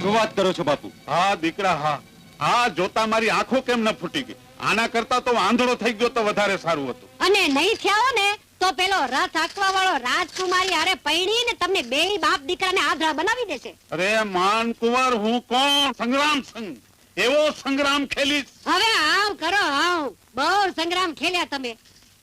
શું વાત કરો છો બાપુ. હા દીકરા હા. હા જોતા મારી આંખો કેમ ન ફૂટી ગઈ? આના કરતા તો આંધળો થઈ ગયો તો વધારે સારું હતું. અને નહીં થયા ને તો પેલો રથ હાંકવા વાળો રાજકુમારી હારે પૈણી ને તમને બે બાપ દીકરાને આંધળા બનાવી દેશે. અરે માન કુંવર હું કોણ? સંગ્રામ સંઘ. એવો સંગ્રામ ખેલીશ. હવે આવ કરો આવ બહુ સંગ્રામ ખેલ્યા તમે.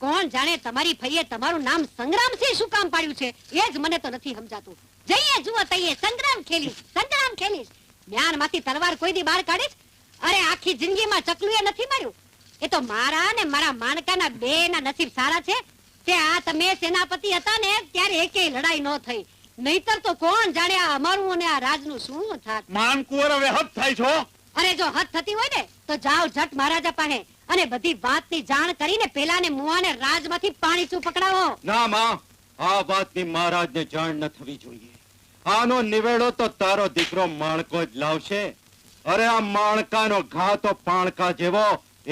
કોણ જાણે તમારી ફઈએ તમારું નામ સંગ્રામસિંહ શું કામ પાડ્યું છે? એ જ મને તો નથી સમજાતું. જઈએ, જુઓ તઈએ, સંગ્રામ ખેલીશ સંગ્રામ ખેલીશ મ્યાનમાંથી તલવાર કોઈ દી બહાર કાઢીશ અરે, આખી જિંદગીમાં ચકલુએ નથી માર્યું? એ તો મારા ને મારા માણકાના બે ના નસીબ સારા છે. કે આ તમે સેનાપતિ હતા ને, ત્યારે એકેય લડાઈ ન થઈ. નહીતર તો કોણ જાણે આ અમારું અને આ રાજનું શું થાત માનકુંવર હવે હદ થાય છો અરે જો હદ થતી હોય ને તો જાઓ જટ મહારાજા પાસે અને બધી વાતની જાણ કરીને પેલાને મુવાને રાજમાંથી પાણી શું પકડાવો ના માં આ વાતની મહારાજને જાણ ન થવી જોઈએ. આનો નિવેડો તો તારો દીકરો માણકો જ લાવશે. અરે આ માણકાનો ઘા તો પાણકા જેવો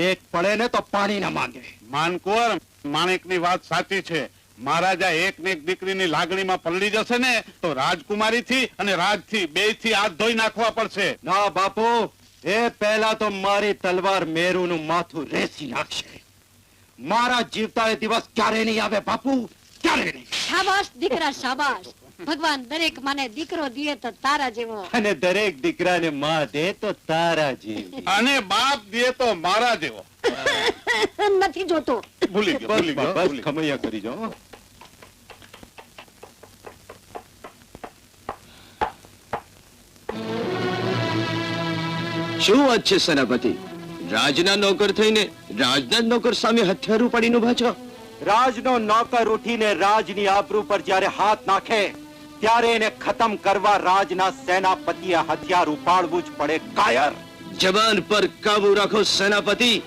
એક પડે ને તો પાણી ના માંગે. માનકુંવર માણેક માણેકની વાત સાચી છે. મહારાજા એક ને એક દીકરીની લાગણીમાં પલળી જશે ને તો રાજકુમારી થી અને રાજથી બેથી હાથ ધોઈ નાખવા પડશે. ના બાપુ એ પહેલા તો મારી તલવાર મેરુનું માથું રેસી નાખશે. મારા જીવતા એ દિવસ ક્યારે નહીં આવે બાપુ? ક્યારે નહીં? શાબાશ દીકરા શાબાશ. ભગવાન દરેક માને દીકરો દે તો તારા જેવો. અને દરેક દીકરાને માં દે તો તારા જેવો. અને બાપ દે તો મારા જેવો. નથી જોતો. ભૂલી ગયો ભૂલી ગયો બસ ખમૈયા કરી જાઓ શું વાત છે સેનાપતિ? રાજના નોકર થઈને રાજના નોકર સામે હથિયાર ઉપાડીને ઊભા છો? રાજનો નોકર ઉઠીને રાજની આબરૂ પર જ્યારે હાથ નાખે ત્યારે એને ખતમ કરવા રાજના સેનાપતિએ હથિયાર ઉપાડવું જ પડે કાયર. જવાન પર કાબુ રાખો સેનાપતિ.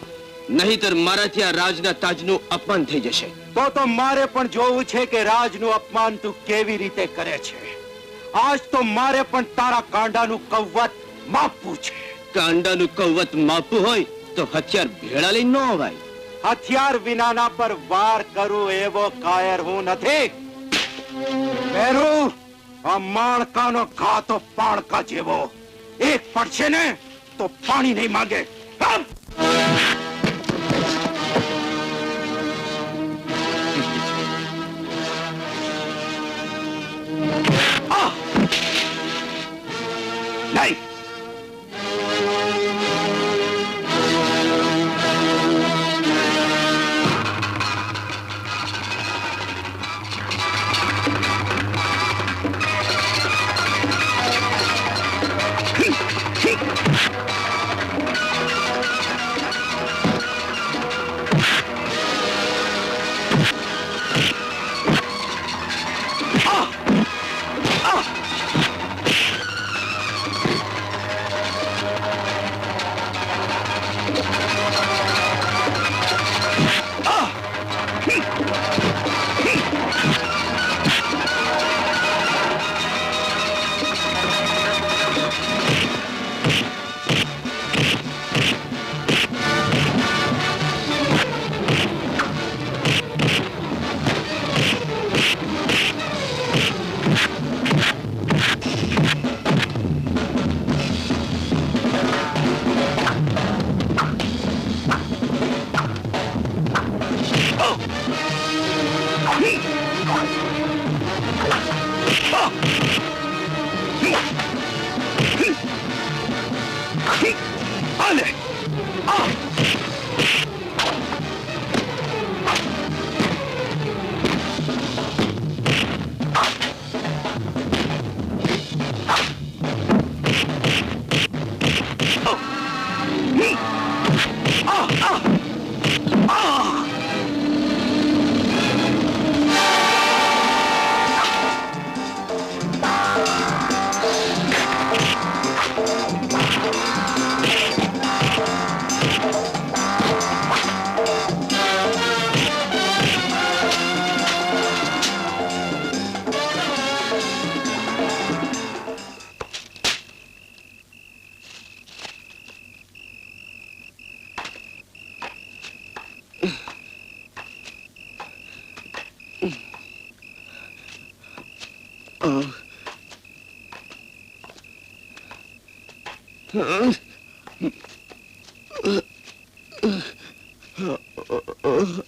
નહીતર મારાથી આ રાજના તાજનું અપમાન થઈ જશે. તો તો મારે પણ જોવું છે કે રાજનું અપમાન તું કેવી રીતે કરે છે. આજ તો મારે પણ તારા કાંડાનું કવત માપવું છે. કાંડાનું કવત માપું હોય તો હથિયાર ભેળા લઈ ન અવાય. હથિયાર વિનાના પર વાર કરું એવો કાયર હું નથી. મેરુ આ માણકાનો ઘા તો પાણકા જેવો. એક પડશે ને તો પાણી નહીં માંગે. Uh, uh, uh, uh, uh.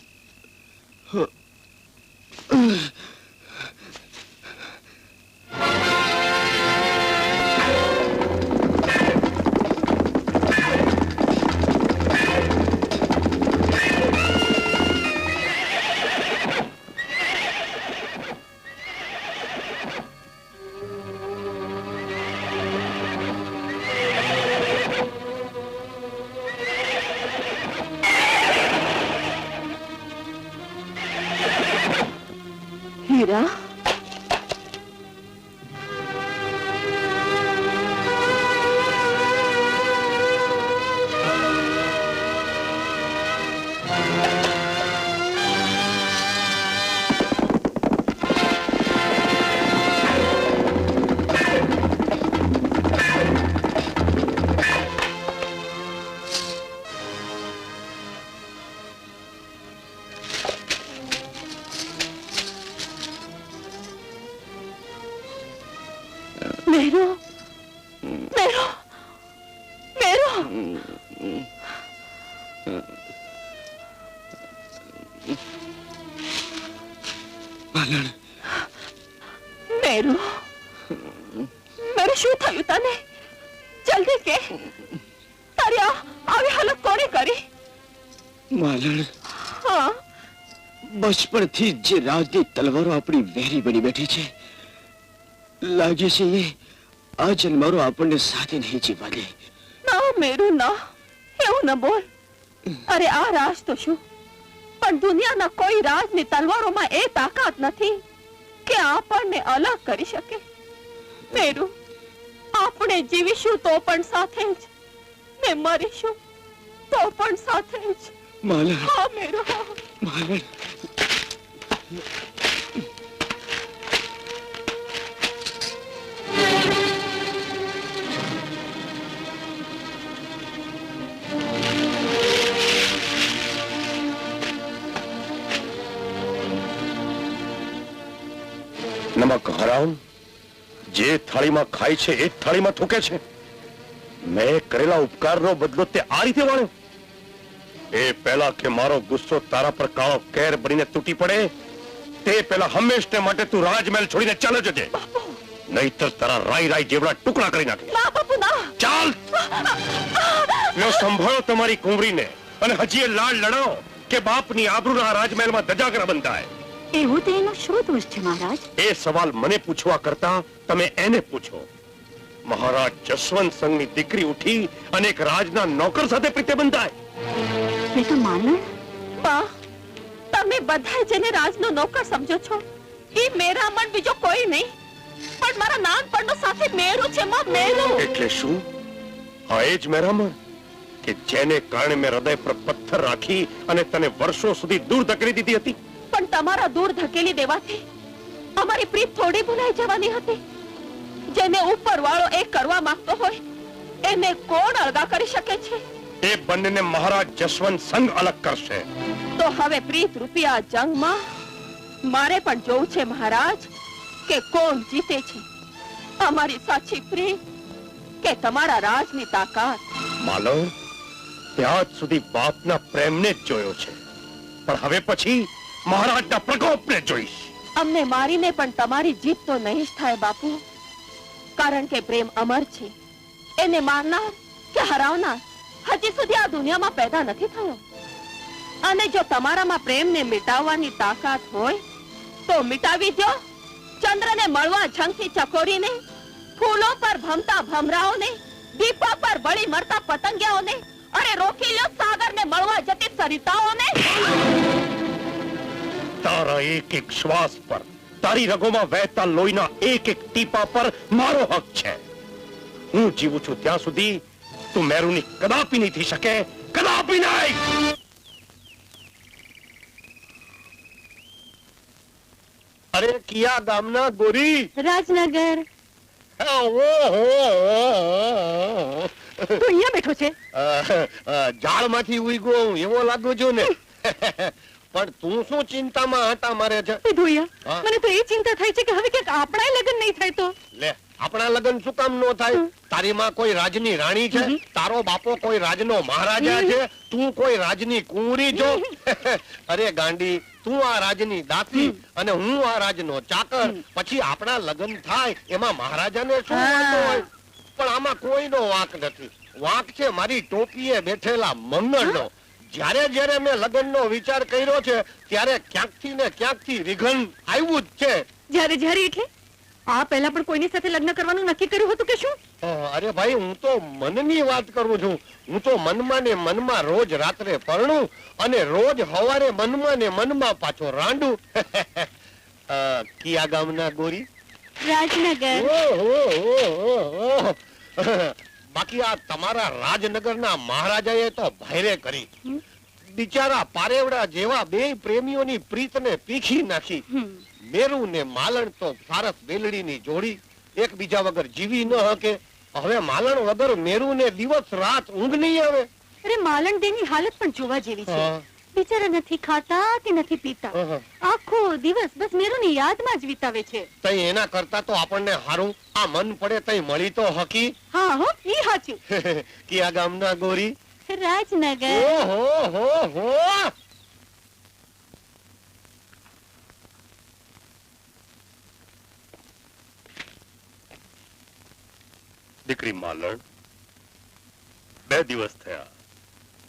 માલણ મેરુ. મેરુ શું થયું તને? જલ્દી કે. તારી આવી હાલત કોણે કરી? માલણ હા. બચપણથી જ જે રાજની તલવારો આપણી વેરી બની બેઠી છે લાગે છે એ આ જન્મારો આપણને સાથે નહીં જીવવા દે. મેરુ ના એવું ન બોલ અરે આ રાજ તો શું પણ દુનિયાના કોઈ રાજની તલવારોમાં એ તાકાત નથી કે આપણને અલગ કરી શકે મેરું આપણે જીવીશું તો પણ સાથે જ ને મરીશું તો પણ સાથે જ માલા હા મેરુ હા માલણ નમક જે થાળીમાં ખાય છે એ થાળીમાં થૂકે છે. મેં કરેલા ઉપકારનો બદલો તે આ રીતે વાળ્યો. એ પહેલા કે મારો ગુસ્સો તારા પર કાળો કેર બનીને તૂટી પડે તે પહેલા હંમેશને માટે તું રાજમહેલ છોડીને ચાલ જજે. નહીતર તારા રાઈ રાઈ જેવડા ટુકડા કરી નાખે. બાપુ ના. ચાલ. લો સંભાળો તમારી કુંવરીને. અને હજી એ લાડ લડાવો કે બાપની આબરૂના રાજમહેલમાં દજાગરા બંધાય. એવું તો એનો શું દોષ છે મહારાજ? એ સવાલ મને પૂછવા કરતા તમે એને પૂછો. મહારાજ જસવંત સંઘની દીકરી ઉઠી અને એક રાજના નોકર સાથે પ્રીતે બંધાય. મેં તો માનું. બા તમે બધા જેને રાજનો નોકર સમજો છો. એ મેરા મન બીજો કોઈ નહીં. પણ મારા નાનપણનો સાથે મેરું છે માં મેરું. એટલે શું? હા એ જ મેરામણ કે જેને કારણે મેં હૃદય પર પથ્થર રાખી અને તને વર્ષો સુધી દૂર ધકેલી દીધી હતી. પણ તમારા દૂર ધકેલી દેવાથી અમારી પ્રીત થોડી ભૂલાઈ જવાની હતી. જેને ઉપર વાળો એ કરવા માંગતો હોય એને કોણ અળગા કરી શકે છે? એ બંનેને મહારાજ જસવંત સંગ અલગ કરશે. તો હવે પ્રીત રૂપિયા જંગમાં મારે પણ જોવું છે મહારાજ કે કોણ જીતે છે? અમારી સાચી પ્રીત કે તમારા રાજની તાકાત? માલવ ત્યાં સુધી બાપના પ્રેમને જ જોયો છે. પણ હવે પછી મહારાજના પ્રકોપને જોઈશ. અમને મારીને પણ તમારી જીત તો નહીં થાય, બાપુ. કારણ કે પ્રેમ અમર છે. એને મારનાર કે હરાવનાર હજી સુધી આ દુનિયામાં પેદા નથી થયો. અને જો તમારામાં પ્રેમને મિટાવવાની તાકાત હોય, તો મિટાવી દો. ચંદ્રને મળવા ઝંખી ચકોરીને, ફૂલો પર ભમતા ભમરાઓને, દીપો પર બળી મરતા પતંગિયાઓને, અરે રોકી લો સાગરને મળવા જતી સરિતાઓને. તારા એક એક શ્વાસ પર તારી રગોમાં વહેતા લોહીના એક એક ટીપા પર મારો હક છે. હું જીવું છું ત્યાં સુધી તું મેરુની કદાપી નહીં થઈ શકે કદાપી નહીં! અરે કિયા ગામના ગોરી! રાજનગર. તું અહીંયા બેઠો છે? ઝાડમાંથી ઉઈ ગયો એવો લાગ્યો છો ને? પણ તું શું ચિંતામાં હતા મારે છે એ મને તો એ ચિંતા થાય છે કે હવે ક્યાંક આપણા લગ્ન નહીં થાય તો. લે આપણા લગ્ન શું કામ નો થાય? તારી માં કોઈ રાજની રાણી છે? તારો બાપો કોઈ રાજનો મહારાજા છે? તું કોઈ રાજની કુંવરી છો? અરે ગાંડી તું આ રાજની દાસી અને હું આ રાજનો ચાકર. પછી આપણા લગ્ન થાય એમાં મહારાજાને શું વાંધો હોય? પણ આમાં કોઈનો વાંક નથી. વાંક છે મારી ટોપીએ બેઠેલા મંગળનો. જ્યારે જ્યારે મેં લગ્નનો વિચાર કર્યો છે ત્યારે ક્યાંકથી ને ક્યાંકથી વિઘન આવ્યું જ છે. જ્યારે જ્યારે એટલે? આ પહેલા પણ કોઈની સાથે લગ્ન કરવાનું નક્કી કર્યું હતું કે શું? અરે ભાઈ હું તો મનની વાત કરું છું. હું તો મનમાં ને મનમાં રોજ રાત્રે પરણું અને રોજ હવારે મનમાં ને મનમાં પાછો રાંડું. કિયા ગામના ગોરી? રાજનગર. ઓહો, ઓહો, ઓહો. બાકી આ તમારા રાજનગરના મહારાજાએ તો ભાઈરે કરી. બિચારા પારેવડા જેવા બે પ્રેમીઓની પ્રીતને પીખી નાખી. મેરુ ને માલણ તો સારસ બેલડીની જોડી. એકબીજા વગર જીવી ન હકે. હવે માલણ વગર મેરુ ને દિવસ રાત ઊંઘ નહીં આવે. અરે માલણ દેની હાલત પણ જોવા જેવી છે. બિચારા નથી ખાતા કે નથી પીતા? આખો દિવસ બસ મેરુની યાદમાં જ વિતાવે છે. તઈ એના કરતા તો આપણને હારું. આ મન પડે તઈ મળી તો હકી. હા હો ઈ હાચું. કિયા ગામના ગોરી? રાજનગર. ઓહો હો હો. દીકરી માલણ બે દિવસ થયા.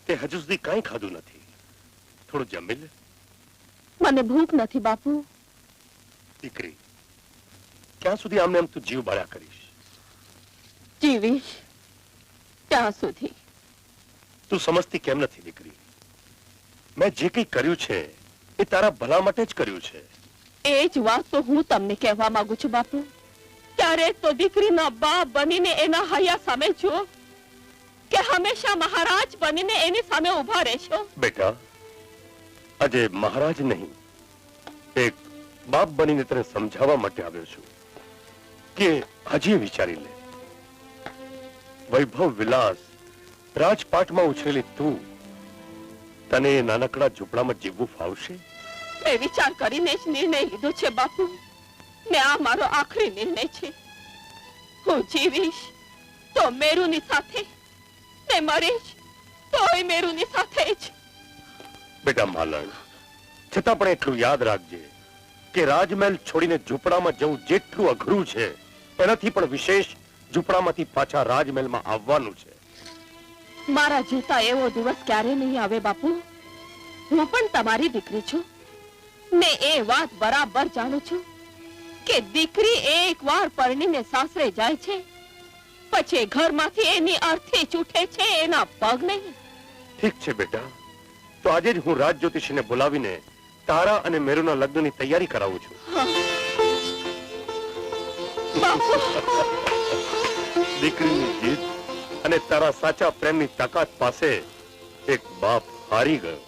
તે હજુ સુધી કઈ ખાધું નથી. થોડું જમી લે. મને ભૂખ નથી બાપુ. દીકરી ક્યાં સુધી આમને આમ તું જીવ બાળ્યા કરીશ? જીવીશ ત્યાં સુધી. તું સમજતી કેમ નથી દીકરી? મેં જે કંઈ કર્યું છે એ તારા ભલા માટે જ કર્યું છે. એ જ વાત તો હું તમને કહેવા માંગુ છું બાપુ. ક્યારેક તો દીકરીના બાપ બનીને એના હૈયા સામે જુઓ કે હંમેશા મહારાજ બનીને એની સામે ઊભા રહેશો? બેટા આજે મહારાજ નહીં. એક બાપ બનીને તને સમજાવવા માટે આવ્યો છું કે હજી વિચારી લે. વૈભવ વિલાસ રાજપાટમાં ઉછરેલી તું તને નાનકડા ઝૂંપડામાં જીવવું ફાવશે? મેં વિચાર કરીને જ નિર્ણય લીધો છે, બાપુ. ને આ મારો આખરી નિર્ણય છે. હું જીવીશ તો મેરુની સાથે ને મરીશ તોય મેરુની સાથે જ. બેટા માલણ છતાં પણ એટલું યાદ રાખજે કે રાજમહેલ છોડીને ઝૂંપડામાં જવું જેટલું અઘરું છે. એનાથી પણ વિશેષ ઝૂંપડામાંથી પાછા રાજમહેલમાં આવવાનું છે. મારા જીવતા એવો દિવસ ક્યારે નહીં આવે બાપુ. હું પણ તમારી દીકરી છું. ને એ વાત બરાબર જાણું છું કે દીકરી એક વાર પરણીને સાસરે જાય છે પછી ઘરમાંથી એની અર્થે છૂટે છે એના પગ નહીં. ઠીક છે બેટા. તો આજે જ હું રાજ જ્યોતિષીને બોલાવીને તારા અને મેરુના લગ્નની તૈયારી કરાવું છું. દીકરીની જીત અને તારા સાચા પ્રેમની તાકાત પાસે એક બાપ હારી ગયો.